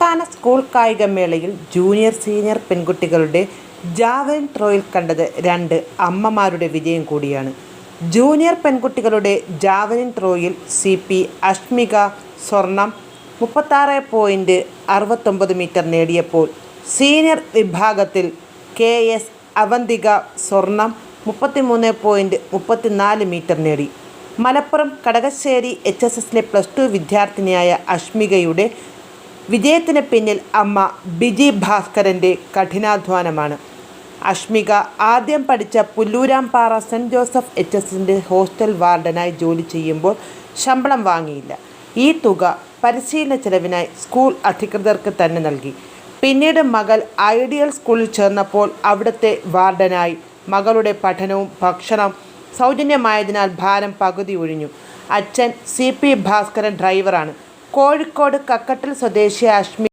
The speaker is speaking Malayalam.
സംസ്ഥാന സ്കൂൾ കായികമേളയിൽ ജൂനിയർ സീനിയർ പെൺകുട്ടികളുടെ ജാവലിൻ ത്രോയിൽ കണ്ടത് രണ്ട് അമ്മമാരുടെ വിജയം കൂടിയാണ്. ജൂനിയർ പെൺകുട്ടികളുടെ ജാവലിൻ ത്രോയിൽ സി പി അഷ്മിക സ്വർണം മുപ്പത്താറ് പോയിന്റ് അറുപത്തൊമ്പത് മീറ്റർ നേടിയപ്പോൾ സീനിയർ വിഭാഗത്തിൽ കെ എസ് അവന്തിക സ്വർണം മുപ്പത്തിമൂന്ന് പോയിന്റ് മുപ്പത്തിനാല് മീറ്റർ നേടി. മലപ്പുറം കടകശ്ശേരി എച്ച് എസ് എസിലെ പ്ലസ് ടു വിദ്യാർത്ഥിനിയായ അഷ്മികയുടെ വിജയത്തിന് പിന്നിൽ അമ്മ ബിജി ഭാസ്കരന്റെ കഠിനാധ്വാനമാണ്. അഷ്മിക ആദ്യം പഠിച്ച പുല്ലൂരാംപാറ സെന്റ് ജോസഫ് എച്ച് എസിന്റെ ഹോസ്റ്റൽ വാർഡനായി ജോലി ചെയ്യുമ്പോൾ ശമ്പളം വാങ്ങിയില്ല. ഈ തുക പരിശീലന ചെലവിനായി സ്കൂൾ അധികൃതർക്ക് തന്നെ നൽകി. പിന്നീട് മകൾ ഐഡിയൽ സ്കൂളിൽ ചേർന്നപ്പോൾ അവിടുത്തെ വാർഡനായി മകളുടെ പഠനവും ഭക്ഷണം സൗജന്യമായതിനാൽ ഭാരം പകുതി ഒഴിഞ്ഞു. അച്ഛൻ സി പി ഭാസ്കരൻ ഡ്രൈവറാണ്. കോഴിക്കോട് കക്കട്ടിൽ സ്വദേശി അഷ്മി